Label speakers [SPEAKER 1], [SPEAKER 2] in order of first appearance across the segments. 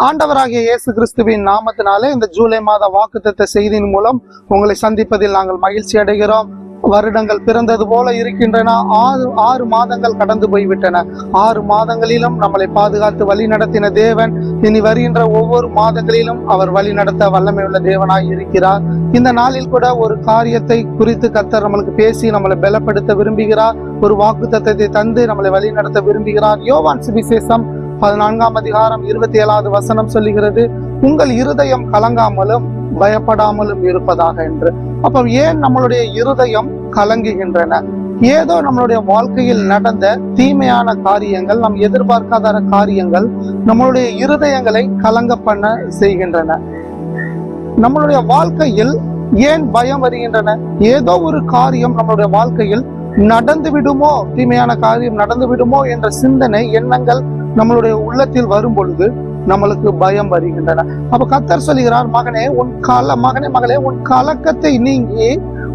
[SPEAKER 1] ஆண்டவராகிய இயேசு கிறிஸ்துவின் நாமத்தினாலே இந்த ஜூலை மாத வாக்குத்தத்த செய்தியின் மூலம் உங்களை சந்திப்பதில் நாங்கள் மகிழ்ச்சி அடைகிறோம். வருடங்கள் பிறந்தது போல இருக்கின்றன. ஆறு ஆறு மாதங்கள் கடந்து போய்விட்டன. ஆறு மாதங்களிலும் நம்மளை பாதுகாத்து வழி நடத்தின தேவன் இனி வருகின்ற ஒவ்வொரு மாதங்களிலும் அவர் வழி நடத்த வல்லமையுள்ள தேவனாய் இருக்கிறார். இந்த நாளில் கூட ஒரு காரியத்தை குறித்து கத்தர் நம்மளுக்கு பேசி நம்மளை பலப்படுத்த விரும்புகிறார். ஒரு வாக்குத்தத்தத்தை தந்து நம்மளை வழி நடத்த விரும்புகிறார். யோவான் சுவிசேஷம் பதினான்காம் அதிகாரம் இருபத்தி ஏழாவது வசனம் சொல்லுகிறது உங்கள் இருதயம் கலங்காமலும் பயப்படாமலும் இருப்பதாக என்று. அப்ப ஏன் நம்மளுடைய இருதயம் கலங்குகின்றன? ஏதோ நம்மளுடைய வாழ்க்கையில் நடந்த தீமையான காரியங்கள் நம் எதிர்பார்க்காத காரியங்கள் நம்மளுடைய இருதயங்களை கலங்க பண்ண செய்கின்றன. நம்மளுடைய வாழ்க்கையில் ஏன் பயம் வருகின்றன? ஏதோ ஒரு காரியம் நம்மளுடைய வாழ்க்கையில் நடந்து விடுமோ? தீமையான காரியம் நடந்து விடுமோ? என்ற சிந்தனை எண்ணங்கள் நம்மளுடைய உள்ளத்தில் வரும் பொழுது நம்மளுக்கு பயம் வருகின்றன. அப்ப கத்தர் சொல்கிறார் மகனே உன் கல மகனே மகளே உன் கலக்கத்தை நீங்கி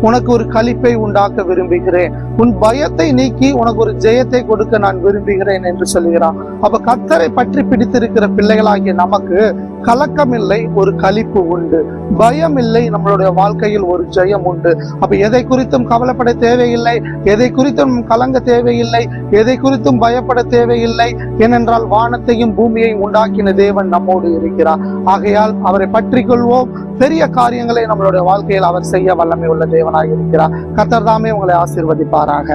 [SPEAKER 1] உனக்கு ஒரு கழிப்பை உண்டாக்க விரும்புகிறேன். உன் பயத்தை நீக்கி உனக்கு ஒரு ஜெயத்தை கொடுக்க நான் விரும்புகிறேன் என்று சொல்கிறான் அப்ப கத்தரை பற்றி பிடித்திருக்கிற பிள்ளைகளாகிய நமக்கு கலக்கம் இல்லை ஒரு கழிப்பு உண்டு. பயம் இல்லை நம்மளுடைய வாழ்க்கையில் ஒரு ஜெயம் உண்டு. அப்ப எதை குறித்தும் கவலைப்பட தேவையில்லை எதை குறித்தும் கலங்க தேவையில்லை எதை குறித்தும் பயப்பட தேவையில்லை ஏனென்றால் வானத்தையும் பூமியையும் உண்டாக்கின தேவன் நம்மோடு இருக்கிறார். ஆகையால் அவரை பற்றி கொள்வோம் பெரிய காரியங்களை நம்மளுடைய வாழ்க்கையில் அவர் செய்ய வல்லமை உள்ள தேவனாக இருக்கிறார். கத்தர் தாமே உங்களை ஆசீர்வதிப்பாராக.